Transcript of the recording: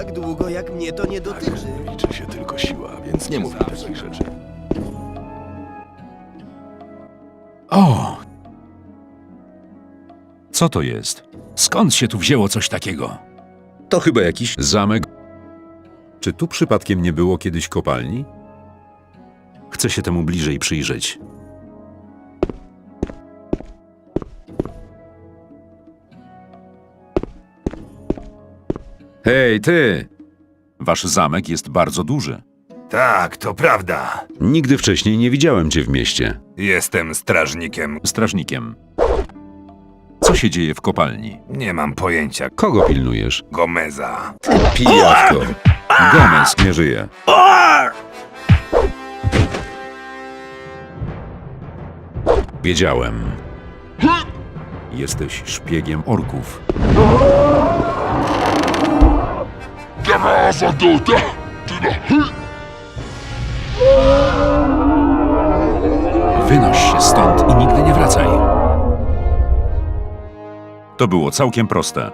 Tak długo, jak mnie to nie dotyczy. Liczy się tylko siła, więc nie mów mi takich rzeczy. O! Co to jest? Skąd się tu wzięło coś takiego? To chyba jakiś zamek. Czy tu przypadkiem nie było kiedyś kopalni? Chcę się temu bliżej przyjrzeć. Hej, ty! Wasz zamek jest bardzo duży. Tak, to prawda. Nigdy wcześniej nie widziałem cię w mieście. Jestem strażnikiem. Strażnikiem. Co się dzieje w kopalni? Nie mam pojęcia. Kogo pilnujesz? Gomeza. Pijawko. Gomez nie żyje. Wiedziałem. Jesteś szpiegiem orków. Wynoś się stąd i nigdy nie wracaj. To było całkiem proste.